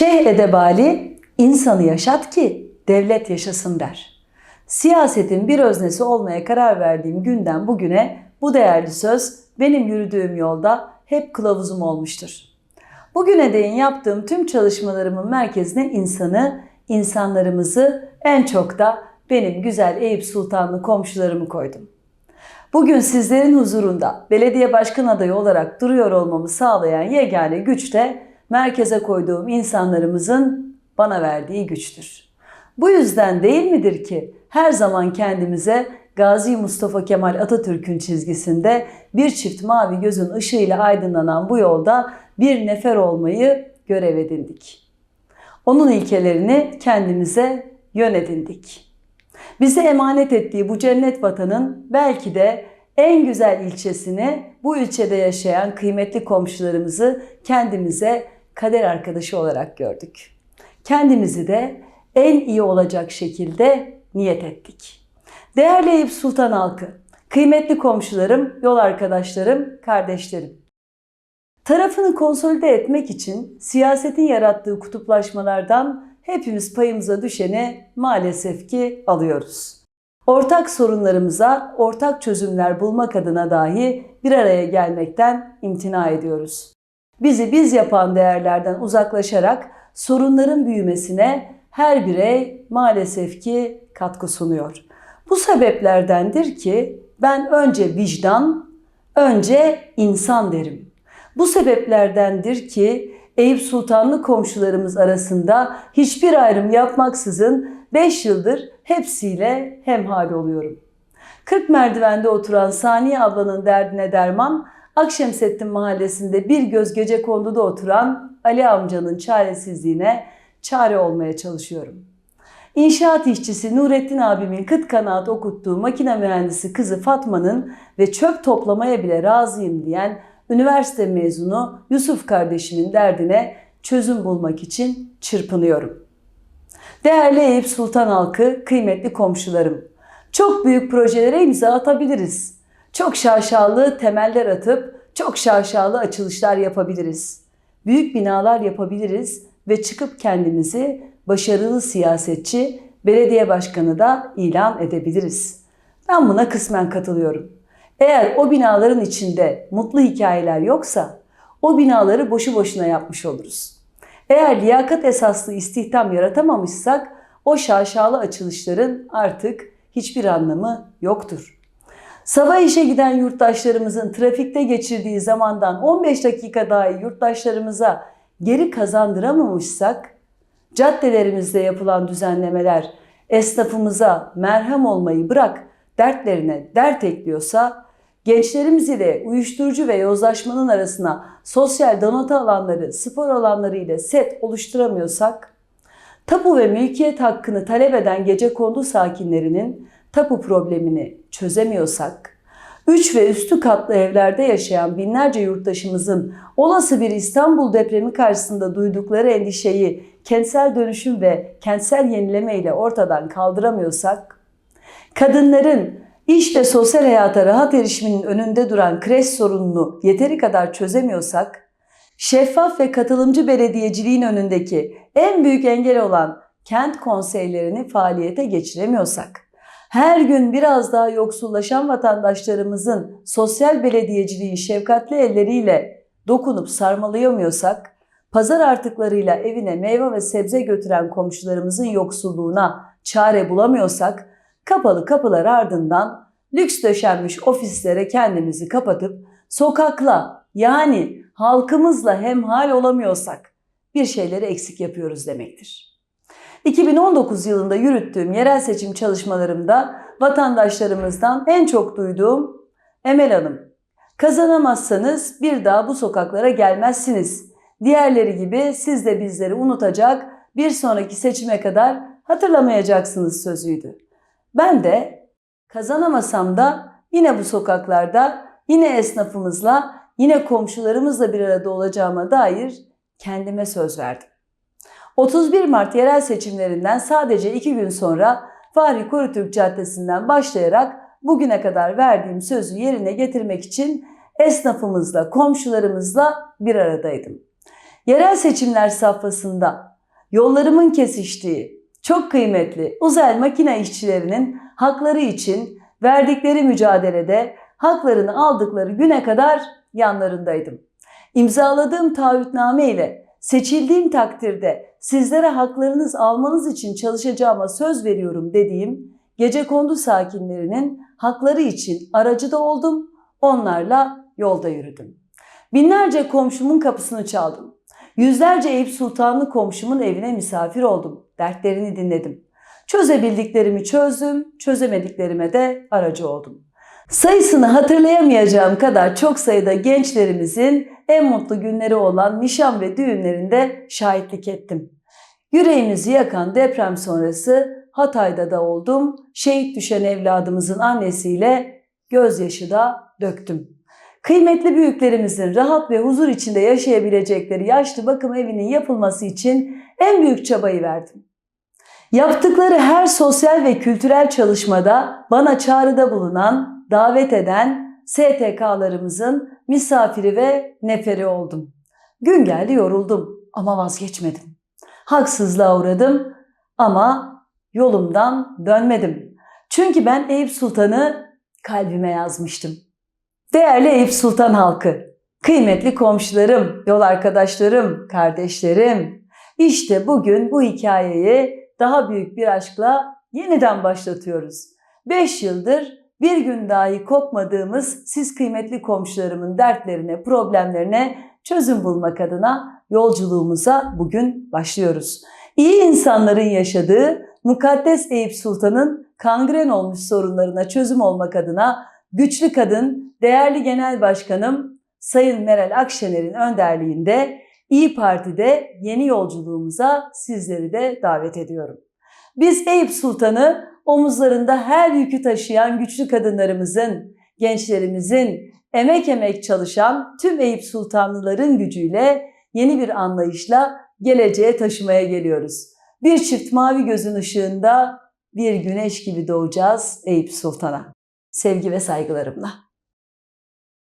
Şeyh Edebali insanı yaşat ki devlet yaşasın der. Siyasetin bir öznesi olmaya karar verdiğim günden bugüne bu değerli söz benim yürüdüğüm yolda hep kılavuzum olmuştur. Bugüne değin yaptığım tüm çalışmalarımın merkezine insanı, insanlarımızı en çok da benim güzel Eyüp Sultanlı komşularımı koydum. Bugün sizlerin huzurunda belediye başkan adayı olarak duruyor olmamı sağlayan yegane güç de merkeze koyduğum insanlarımızın bana verdiği güçtür. Bu yüzden değil midir ki her zaman kendimize Gazi Mustafa Kemal Atatürk'ün çizgisinde bir çift mavi gözün ışığıyla aydınlanan bu yolda bir nefer olmayı görev edindik. Onun ilkelerini kendimize yön edindik. Bize emanet ettiği bu cennet vatanın belki de en güzel ilçesini bu ilçede yaşayan kıymetli komşularımızı kendimize kader arkadaşı olarak gördük. Kendimizi de en iyi olacak şekilde niyet ettik. Değerli Eyüp Sultan halkı, kıymetli komşularım, yol arkadaşlarım, kardeşlerim. Tarafını konsolide etmek için siyasetin yarattığı kutuplaşmalardan hepimiz payımıza düşeni maalesef ki alıyoruz. Ortak sorunlarımıza ortak çözümler bulmak adına dahi bir araya gelmekten imtina ediyoruz. Bizi biz yapan değerlerden uzaklaşarak sorunların büyümesine her birey maalesef ki katkı sunuyor. Bu sebeplerdendir ki ben önce vicdan, önce insan derim. Bu sebeplerdendir ki Eyüp Sultanlı komşularımız arasında hiçbir ayrım yapmaksızın 5 yıldır hepsiyle hemhal oluyorum. 40 merdivende oturan Saniye ablanın derdine derman, Akşemsettin mahallesinde bir göz gece konduda oturan Ali amcanın çaresizliğine çare olmaya çalışıyorum. İnşaat işçisi Nurettin abimin kıt kanaat okuttuğu makine mühendisi kızı Fatma'nın ve çöp toplamaya bile razıyım diyen üniversite mezunu Yusuf kardeşimin derdine çözüm bulmak için çırpınıyorum. Değerli Eyüp Sultan halkı, kıymetli komşularım. Çok büyük projelere imza atabiliriz. Çok şaşalı temeller atıp çok şaşalı açılışlar yapabiliriz. Büyük binalar yapabiliriz ve çıkıp kendimizi başarılı siyasetçi, belediye başkanı da ilan edebiliriz. Ben buna kısmen katılıyorum. Eğer o binaların içinde mutlu hikayeler yoksa o binaları boşu boşuna yapmış oluruz. Eğer liyakat esaslı istihdam yaratamamışsak o şaşalı açılışların artık hiçbir anlamı yoktur. Sabah işe giden yurttaşlarımızın trafikte geçirdiği zamandan 15 dakika dahi yurttaşlarımıza geri kazandıramamışsak, caddelerimizde yapılan düzenlemeler esnafımıza merhem olmayı bırak dertlerine dert ekliyorsa, gençlerimiz ile uyuşturucu ve yozlaşmanın arasına sosyal donatı alanları, spor alanları ile set oluşturamıyorsak, tapu ve mülkiyet hakkını talep eden gece kondu sakinlerinin tapu problemini çözemiyorsak, 3 ve üstü katlı evlerde yaşayan binlerce yurttaşımızın olası bir İstanbul depremi karşısında duydukları endişeyi kentsel dönüşüm ve kentsel yenileme ile ortadan kaldıramıyorsak, kadınların iş ve sosyal hayata rahat erişiminin önünde duran kreş sorununu yeteri kadar çözemiyorsak, şeffaf ve katılımcı belediyeciliğin önündeki en büyük engel olan kent konseylerini faaliyete geçiremiyorsak, her gün biraz daha yoksullaşan vatandaşlarımızın sosyal belediyeciliği şefkatli elleriyle dokunup sarmalayamıyorsak, pazar artıklarıyla evine meyve ve sebze götüren komşularımızın yoksulluğuna çare bulamıyorsak, kapalı kapılar ardından lüks döşenmiş ofislere kendimizi kapatıp sokakla yani halkımızla hemhal olamıyorsak bir şeyleri eksik yapıyoruz demektir. 2019 yılında yürüttüğüm yerel seçim çalışmalarımda vatandaşlarımızdan en çok duyduğum Emel Hanım, kazanamazsanız bir daha bu sokaklara gelmezsiniz. Diğerleri gibi siz de bizleri unutacak, bir sonraki seçime kadar hatırlamayacaksınız sözüydü. Ben de kazanamasam da yine bu sokaklarda, yine esnafımızla, yine komşularımızla bir arada olacağıma dair kendime söz verdim. 31 Mart yerel seçimlerinden sadece 2 gün sonra Fahri Korutürk Caddesi'nden başlayarak bugüne kadar verdiğim sözü yerine getirmek için esnafımızla, komşularımızla bir aradaydım. Yerel seçimler safhasında yollarımın kesiştiği çok kıymetli Uzel makine işçilerinin hakları için verdikleri mücadelede haklarını aldıkları güne kadar yanlarındaydım. İmzaladığım taahhütname ile seçildiğim takdirde sizlere haklarınız almanız için çalışacağıma söz veriyorum dediğim gecekondu sakinlerinin hakları için aracı da oldum, onlarla yolda yürüdüm. Binlerce komşumun kapısını çaldım. Yüzlerce Eyüp Sultanlı komşumun evine misafir oldum. Dertlerini dinledim. Çözebildiklerimi çözdüm, çözemediklerime de aracı oldum. Sayısını hatırlayamayacağım kadar çok sayıda gençlerimizin en mutlu günleri olan nişan ve düğünlerinde şahitlik ettim. Yüreğimizi yakan deprem sonrası Hatay'da da oldum. Şehit düşen evladımızın annesiyle gözyaşı da döktüm. Kıymetli büyüklerimizin rahat ve huzur içinde yaşayabilecekleri yaşlı bakım evinin yapılması için en büyük çabayı verdim. Yaptıkları her sosyal ve kültürel çalışmada bana çağrıda bulunan, davet eden STK'larımızın misafiri ve neferi oldum. Gün geldi yoruldum ama vazgeçmedim. Haksızlığa uğradım ama yolumdan dönmedim. Çünkü ben Eyüp Sultan'ı kalbime yazmıştım. Değerli Eyüp Sultan halkı, kıymetli komşularım, yol arkadaşlarım, kardeşlerim. İşte bugün bu hikayeyi daha büyük bir aşkla yeniden başlatıyoruz. 5 yıldır bir gün dahi kopmadığımız siz kıymetli komşularımın dertlerine, problemlerine çözüm bulmak adına yolculuğumuza bugün başlıyoruz. İyi insanların yaşadığı Mukaddes Eyüp Sultan'ın kangren olmuş sorunlarına çözüm olmak adına güçlü kadın, değerli genel başkanım Sayın Meral Akşener'in önderliğinde İyi Parti'de yeni yolculuğumuza sizleri de davet ediyorum. Biz Eyüp Sultan'ı omuzlarında her yükü taşıyan güçlü kadınlarımızın, gençlerimizin, emek emek çalışan tüm Eyüp Sultanlıların gücüyle yeni bir anlayışla geleceğe taşımaya geliyoruz. Bir çift mavi gözün ışığında bir güneş gibi doğacağız Eyüp Sultan'a. Sevgi ve saygılarımla.